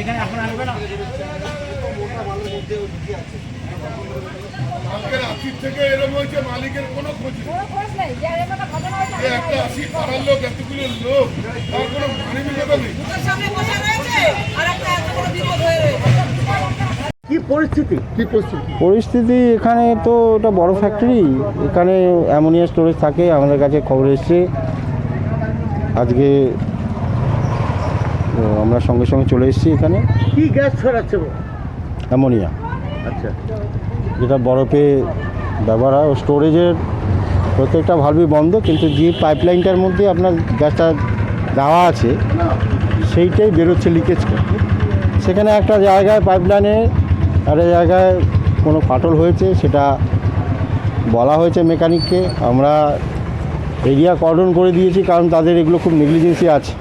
এখানে এখন আসবে না। আজকে রাত্রির থেকে এরকম হয়েছে মালিকের কোনো খোঁজ নেই। একটা পাড়ার লোক এতগুলো লোক তার কোনো কি পরিস্থিতি? কি পরিস্থিতি? পরিস্থিতি এখানে তো এটা বড় ফ্যাক্টরি। এখানে অ্যামোনিয়া স্টোরেজ থাকে আমাদের কাছে খবর এসছে। আজকে তো আমরা সঙ্গে সঙ্গে চলে এসেছি এখানে। কি গ্যাস ছড়াচ্ছে? অ্যামোনিয়া। আচ্ছা। যেটা বরফে ব্যবহার হয়। ও স্টোরেজের প্রত্যেকটা ভালভই বন্ধ কিন্তু যে পাইপলাইনটার মধ্যে আপনার গ্যাসটা দেওয়া আছে সেইটাই বেরোচ্ছে লিকেজ করে। সেখানে একটা জায়গায় পাইপলাইনে একটা জায়গায় কোনো ফাটল হয়েছে সেটা বলা হয়েছে মেকানিককে আমরা এরিয়া কর্ডন করে দিয়েছি কারণ তাদের এগুলো খুব নেগলিজেন্সি আছে।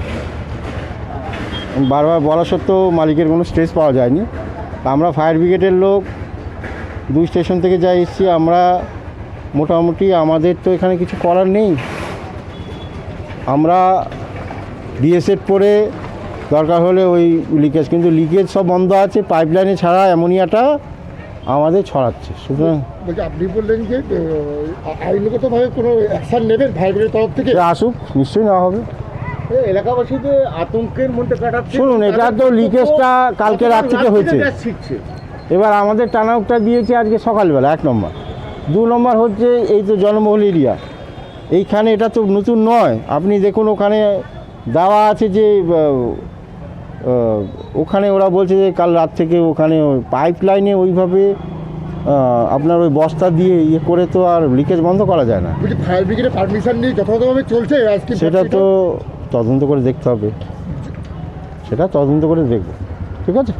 বারবার বলা সত্ত্বেও মালিকের কোনো স্ট্রেস পাওয়া যায়নি। আমরা ফায়ার ব্রিগেডের লোক দুই স্টেশন থেকে যা এসেছি আমরা মোটামুটি আমাদের তো এখানে কিছু করার নেই। আমরা ডিএসএড পরে দরকার হলে ওই লিকেজ কিন্তু লিকেজ সব বন্ধ আছে পাইপলাইনে ছাড়া অ্যামোনিয়াটা আমাদের ছড়াচ্ছে। সুতরাং আপনি বললেন যে আইনগতভাবে কোনো অ্যাকশন নেবেন ভাইবের তরফ থেকে? আসুক নিশ্চয়ই নেওয়া হবে। এলাকাবাসীদের আতঙ্কের মধ্যে কাটাচ্ছে। শুনুন এটা তো লিকেজটা কালকে রাত থেকে হয়েছে। এবার আমাদের টানাউকটা দিয়েছে আজকে সকালবেলা এক নম্বর। দু নম্বর হচ্ছে এই তো জনবহুল এরিয়া এইখানে এটা তো নতুন নয়। আপনি দেখুন ওখানে দেওয়া আছে যে ওখানে ওরা বলছে যে কাল রাত থেকে ওখানে পাইপ লাইনে ওইভাবে আপনার ওই বস্তা দিয়ে ইয়ে করে তো আর লিকেজ বন্ধ করা যায় না। ফায়ার ব্রিগেডের পারমিশন নিয়ে যথাযথভাবে চলছে? আজকে সেটা তো তদন্ত করে দেখতে হবে। সেটা তদন্ত করে দেখব। ঠিক আছে?